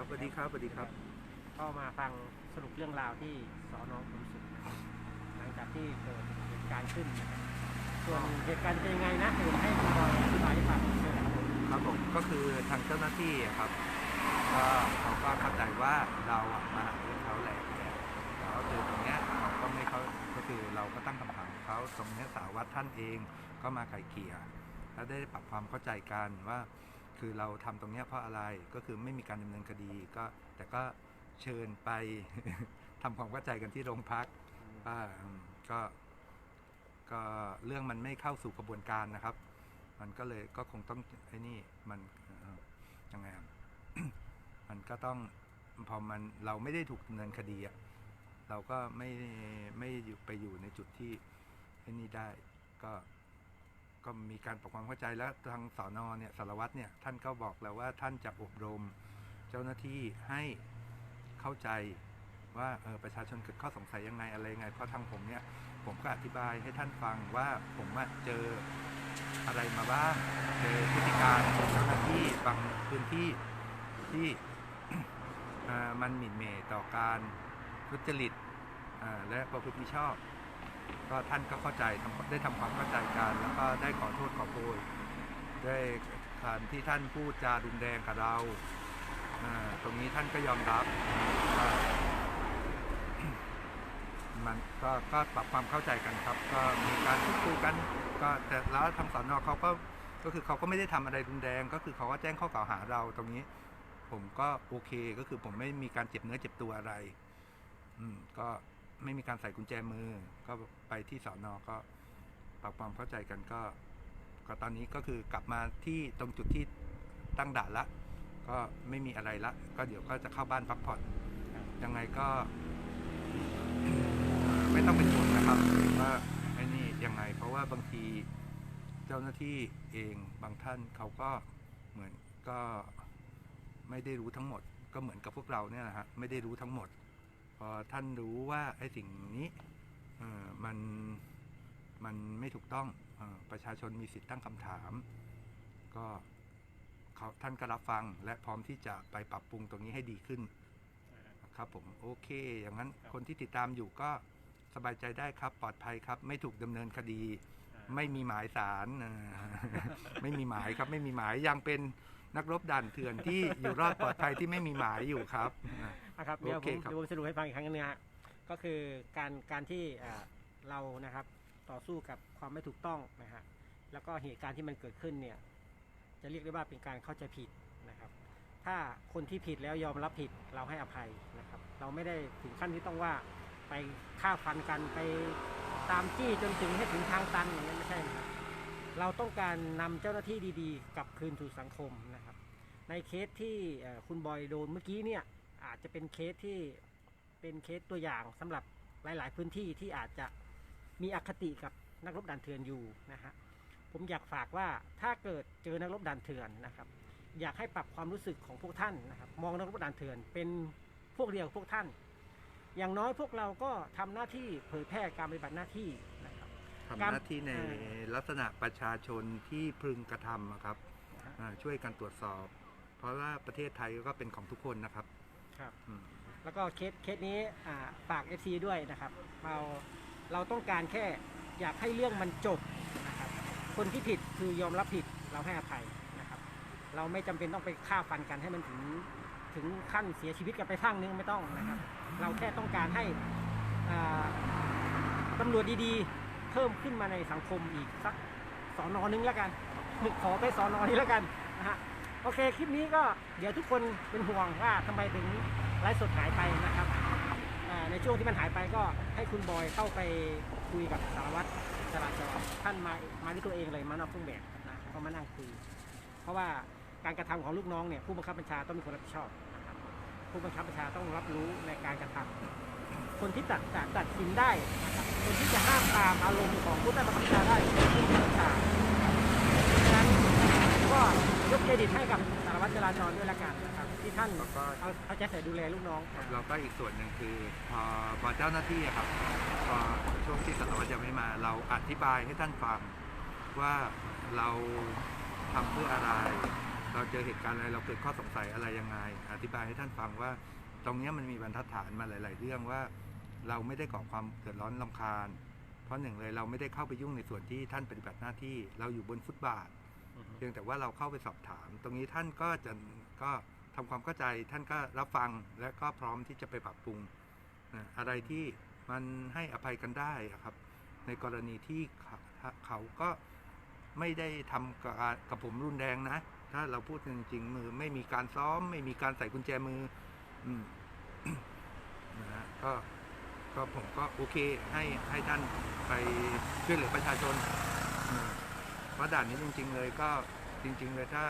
ครับสวัสดีครับสวัสดีครับ ก็มาฟังสรุปเรื่องราวที่สอนอขุนศึกนะครับหลังจากที่เกิดเหตุการณ์ขึ้นนะครับส่วนเหตุการณ์เป็นยังไงนะเดี๋ยวให้คุณบอยอธิบายให้ฟังเชิญครับผมครับผมก็คือทางเจ้าหน้าที่อะครับก็เขาก็เข้าใจว่าเราอะมาหาเรื่องเขาแหละแต่ก็คือตรงเนี้ยเขาก็ไม่เขาก็คือเราก็ตั้งคำถามเขาตรงเนี้ยสารวัตรท่านเองก็มาไกลเกลี่ยแล้วได้ปรับความเข้าใจกันว่า คือเราทำตรงเนี้ยเพราะอะไรก็คือไม่มีการดำเนินคดีก็แต่ก็เชิญไปทำความเข้าใจกันที่โรงพักว่าอืมก็ก็เรื่องมันไม่เข้าสู่กระบวนการนะครับ มันก็เลยก็คงต้องไอ้นี่มันเอ่อยังไงอะมันก็ต้องพอมันเราไม่ได้ถูกดำเนินคดีอะเราก็ไม่ไม่อยู่ไปอยู่ในจุดที่ไอ้นี่ได้ก็ ก็มีการปรับความเข้าใจแล้วทางสอนอเนี่ยสารวัตรเนี่ยท่านก็บอกแล้วว่าท่านจะอบรม เจ้าหน้าที่ให้เข้าใจว่าเออประชาชนเกิดข้อสงสัยยังไงอะไรยังไงเพราะทางผมเนี่ยผมก็อธิบายให้ท่านฟังว่าผมอะเจออะไรมาบ้างเจอพฤติการของเจ้าหน้าที่บางพื้นที่ที่มันหมิ่นเหม่ต่อการทุจริตและประพฤติมิชอบ ก็ท่านก็เข้าใจได้ทำความเข้าใจกันแล้วก็ได้ขอโทษขอโพย ได้การที่ท่านพูดจารุนแรงกับเราตรงนี้ท่านก็ยอมรับมันก็ก็ปรับความเข้าใจกันครับ ก็มีการพูดคุยกัน ก็แต่แล้วทางสอนอเขาก็ก็คือเขาก็ไม่ได้ทำอะไรรุนแรง ก็คือเขาก็แจ้งข้อกล่าวหาเราตรงนี้ ผมก็โอเคก็คือผมไม่มีการเจ็บเนื้อเจ็บตัวอะไร อืมก็ไม่มีการใส่กุญแจมือ ก็ไปที่สอนอก็ปรับความเข้าใจกันก็ ก็ตอนนี้ก็คือกลับมาที่ตรงจุดที่ตั้งด่านละ ก็ไม่มีอะไรละ ก็เดี๋ยวก็จะเข้าบ้านพักผ่อน ยังไงก็ ไม่ต้องเป็นห่วงนะครับว่าไอ้นี่ยังไง เพราะว่าบางทีเจ้าหน้าที่เองบางท่านเขาก็เหมือนก็ไม่ได้รู้ทั้งหมด ก็เหมือนกับพวกเราเนี่ยนะฮะไม่ได้รู้ทั้งหมด พอท่านรู้ว่าไอ้สิ่งนี้มันมันไม่ถูกต้อง ประชาชนมีสิทธิ์ตั้งคำถาม ก็เขาท่านก็รับฟังและพร้อมที่จะไปปรับปรุงตรงนี้ให้ดีขึ้นครับผมโอเค อย่างนั้นคนที่ติดตามอยู่ก็สบายใจได้ครับ ปลอดภัยครับ ไม่ถูกดำเนินคดี ไม่มีหมายสารเอ่อไม่มีหมายครับ ไม่มีหมายยังเป็นนักรบด่านเถื่อนที่อยู่รอดปลอดภัยที่ไม่มีหมายอยู่ครับนะครับเดี๋ยวโอผเคมครับเดี๋ยวผมสรุปให้ฟังอีกครั้งนึงนะฮะก็คือการการที่เอ่อเรานะครับ ต่อสู้กับความไม่ถูกต้องนะฮะแล้วก็เหตุการณ์ที่มันเกิดขึ้นเนี่ยจะเรียกได้ว่าเป็นการเข้าใจผิดนะครับ ถ้าคนที่ผิดแล้วยอมรับผิดเราให้อภัยนะครับ เราไม่ได้ถึงขั้นที่ต้องว่าไปฆ่าฟันกันไปตามจี้จนถึงให้ถึงทางตันอย่างนี้ไม่ใช่นะครับเราต้องการนำเจ้าหน้าที่ดีๆ กลับคืนสู่สังคมนะครับ ในเคสที่คุณบอยโดนเมื่อกี้เนี่ยอาจจะเป็นเคสที่เป็นเคสตัวอย่างสำหรับหลาย ๆ พื้นที่ที่อาจจะ มีอคติกับนักรบด่านเถื่อนอยู่นะฮะผมอยากฝากว่าถ้าเกิดเจอนักรบด่านเถื่อนนะครับ อยากให้ปรับความรู้สึกของพวกท่านนะครับ มองนักรบด่านเถื่อนเป็นพวกเดียวกับพวกท่าน อย่างน้อยพวกเราก็ทำหน้าที่เผยแพร่การปฏิบัติหน้าที่นะครับทำหน้าที่ในลักษณะประชาชนที่พึงกระทำอะครับนะฮะอ่าช่วยกันตรวจสอบ เพราะว่าประเทศไทยก็เป็นของทุกคนนะครับครับอืมแล้วก็เคสเคสนี้อ่าฝาก FC ด้วยนะครับเรา เราต้องการแค่อยากให้เรื่องมันจบนะครับคนที่ผิดคือยอมรับผิดเราให้อภัยนะครับ เราไม่จำเป็นต้องไปฆ่าฟันกันให้มันถึงถึงขั้นเสียชีวิตกันไปข้างนึงไม่ต้องนะครับ เราแค่ต้องการให้อ่าตำรวจดีๆ เพิ่มขึ้นมาในสังคมอีกสักสอนอนึงแล้วกันขอไปสอนอนี้แล้วกันนะฮะโอเคคลิปนี้ก็เดี๋ยวทุกคนเป็นห่วงว่าทำไมถึงไลฟ์สดหายไปนะครับ ในช่วงที่มันหายไปก็ให้คุณบอยเข้าไปคุยกับสารวัตรจราจรท่านมามาด้วยตัวเองเลยมานอกเครื่องแบบนะก็มานั่งคุย เพราะว่าการกระทำของลูกน้องเนี่ยผู้บังคับบัญชาต้องเป็นคนรับผิดชอบนะครับผู้บังคับบัญชาต้องรับรู้ในการกระทำคนที่ตัดตัดตัดสินได้นะครับคนที่จะห้ามตามอารมณ์ของผู้ใต้บังคับบัญชาได้ผู้บังคับบัญชาดังนั้นก็ยกเครดิตให้กับสารวัตรจราจรด้วยละกันนะครับ ที่ท่านแล้วก็ เอาเอาใจใส่ดูแลลูกน้องเราก็อีกส่วนหนึ่งคือพอพอเจ้าหน้าที่อะครับพอช่วงที่สารวัตรยังไม่มา เราอธิบายให้ท่านฟังว่าเราทำเพื่ออะไร เราเจอเหตุการณ์อะไรเราเกิดข้อสงสัยอะไรยังไง อธิบายให้ท่านฟังว่า ตรงเนี้ยมันมีบรรทัดฐานมาหลาย ๆ เรื่องว่า เราไม่ได้ก่อความเดือดร้อนลำคาญ เพราะหนึ่งเลยเราไม่ได้เข้าไปยุ่งในส่วนที่ท่านปฏิบัติหน้าที่ เราอยู่บนฟุตบาท เพียงแต่ว่าเราเข้าไปสอบถาม ตรงนี้ท่านก็จะก็ ทำความเข้าใจท่านก็รับฟังและก็พร้อมที่จะไปปรับปรุงนะอะไรที่มันให้อภัยกันได้ครับ ในกรณีที่เขาก็ไม่ได้ทำกับผมรุนแรงนะ ถ้าเราพูดจริงๆมือไม่มีการซ้อม ไม่มีการใส่กุญแจมืออืมนะก็ก็ผมก็โอเคให้ให้ท่านไปช่วยเหลือประชาชนเพราะด่านนี้จริง ๆ เลยก็จริง ๆ เลยถ้า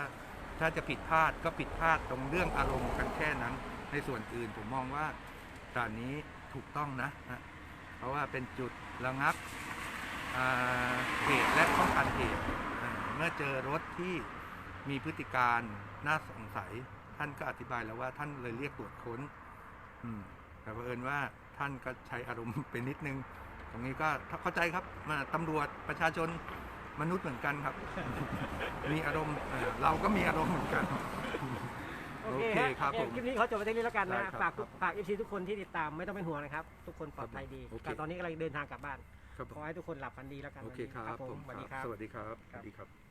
ถ้าจะผิดพลาดก็ผิดพลาดตรงเรื่องอารมณ์กันแค่นั้น ในส่วนอื่นผมมองว่าด่านนี้ถูกต้องนะ เพราะว่าเป็นจุดระงับอ่าเหตุและป้องกันเหตุเมื่อเจอรถที่มีพฤติการน่าสงสัย ท่านก็อธิบายแล้วว่าท่านเลยเรียกตรวจค้นอืมแต่เอิญว่าท่านก็ใช้อารมณ์ไปนิดนึง ตรงนี้ก็เข้าใจครับมาตำรวจประชาชน มนุษย์เหมือนกันครับ มีอารมณ์เอ่อเราก็มีอารมณ์เหมือนกัน โอโอเคเคคครัรับบผมคลิปนี้เขาจบไปที่นี้แล้วกันได้นะ ครับฝากครับฝากเอฟซีทุกคนที่ติดตามไม่ต้องเป็นห่วงนะครับ ทุกคนปลอดภัยดีโอเค แต่ตอนนี้กำลังเดินทางกลับบ้าน ครับผขมอให้ทุกคนหลับฝันดีแล้วกันโอเคครับวันผนี้มสวัสดีครับ สวัสดีครับสครับวัสดีครับ